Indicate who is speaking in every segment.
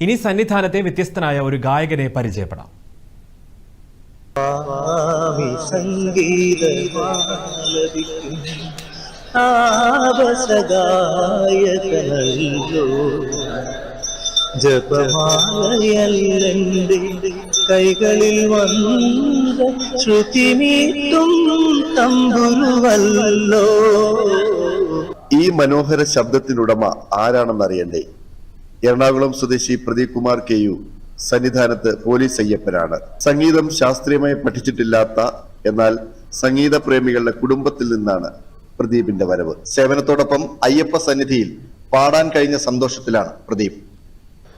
Speaker 1: ഇനി സന്നിധാനത്തെ വ്യത്യസ്തനായ ഒരു ഗായകനെ പരിചയപ്പെടാം.
Speaker 2: ജപമാലയല്ലെന്റെ കൈകളിൽ വന്ന ശ്രുതിമീത്തും തമ്പുരുവല്ലോ.
Speaker 3: ഈ മനോഹര ശബ്ദത്തിനുടമ ആരാണെന്നറിയണ്ടേ? എറണാകുളം സ്വദേശി പ്രദീപ് കുമാർ കെ യു സന്നിധാനത്ത് പോലീസ് അയ്യപ്പനാണ്. സംഗീതം ശാസ്ത്രീയമായി പഠിച്ചിട്ടില്ലാത്ത എന്നാൽ സംഗീത പ്രേമികളുടെ കുടുംബത്തിൽ നിന്നാണ് പ്രദീപിന്റെ വരവ്. സേവനത്തോടൊപ്പം അയ്യപ്പ സന്നിധിയിൽ പാടാൻ കഴിഞ്ഞ സന്തോഷത്തിലാണ് പ്രദീപ്.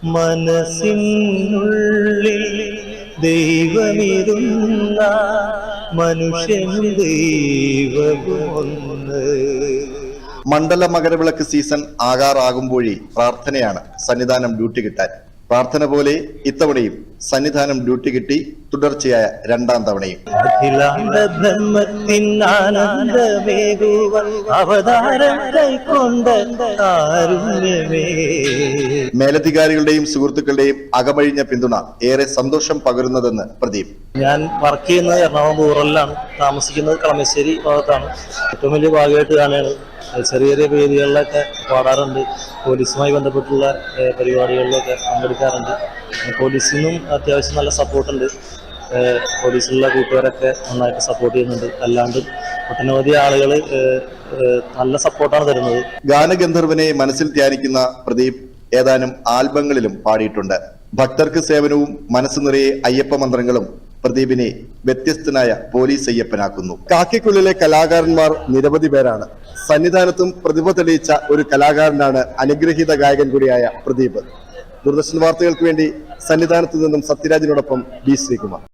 Speaker 2: മനസ്സിനുള്ളിൽ ദൈവമിരുന്ന മനുഷ്യനും ദൈവമൊന്ന്.
Speaker 3: മണ്ഡല മകരവിളക്ക് സീസൺ ആകാറാകുമ്പോഴേ പ്രാർത്ഥനയാണ് സന്നിധാനം ഡ്യൂട്ടി കിട്ടാൻ. പ്രാർത്ഥന പോലെ ഇത്തവണയും സന്നിധാനം ഡ്യൂട്ടി കിട്ടി തുടർച്ചയായ രണ്ടാം തവണയും.
Speaker 2: അവതാരം
Speaker 3: മേലധികാരികളുടെയും സുഹൃത്തുക്കളുടെയും അകമഴിഞ്ഞ പിന്തുണ ഏറെ സന്തോഷം പകരുന്നതെന്ന് പ്രദീപ്.
Speaker 2: ഞാൻ വർക്ക് ചെയ്യുന്നത് എറണാകുളം റൂറലിലാണ്. താമസിക്കുന്നത് കളമശ്ശേരി ഭാഗത്താണ്. ഏറ്റവും വലിയ ഭാഗമായിട്ട് കാണുകയാണ്. ചെറിയ ചെറിയ വേദികളിലൊക്കെ പാടാറുണ്ട്. പോലീസുമായി ബന്ധപ്പെട്ടുള്ള പരിപാടികളിലൊക്കെ പങ്കെടുക്കാറുണ്ട്. പോലീസിൽ നിന്നും അത്യാവശ്യം നല്ല സപ്പോർട്ടുണ്ട് പോലീസിലുള്ള കൂട്ടുകാരൊക്കെ നന്നായിട്ട് സപ്പോർട്ട് ചെയ്യുന്നുണ്ട്. അല്ലാണ്ട് ഒട്ടനവധി ആളുകൾ നല്ല സപ്പോർട്ടാണ് തരുന്നത്.
Speaker 3: ഗാനഗന്ധർവനെ മനസ്സിൽ ധ്യാനിക്കുന്ന പ്രദീപ് ഏതാനും ആൽബങ്ങളിലും പാടിയിട്ടുണ്ട്. ഭക്തർക്ക് സേവനവും മനസ്സ് നിറയെ അയ്യപ്പ മന്ത്രങ്ങളും പ്രദീപിനെ വ്യത്യസ്തനായ പോലീസ് അയ്യപ്പനാക്കുന്നു. കാക്കിക്കുള്ളിലെ കലാകാരന്മാർ നിരവധി പേരാണ്. സന്നിധാനത്തും പ്രതിഭ തെളിയിച്ച ഒരു കലാകാരനാണ് അനുഗ്രഹീത ഗായകൻ കൂടിയായ പ്രദീപ്. ദൂരദർശൻ വാർത്തകൾക്ക് വേണ്ടി സന്നിധാനത്ത് നിന്നും സത്യരാജിനോടൊപ്പം ബി ശ്രീകുമാർ.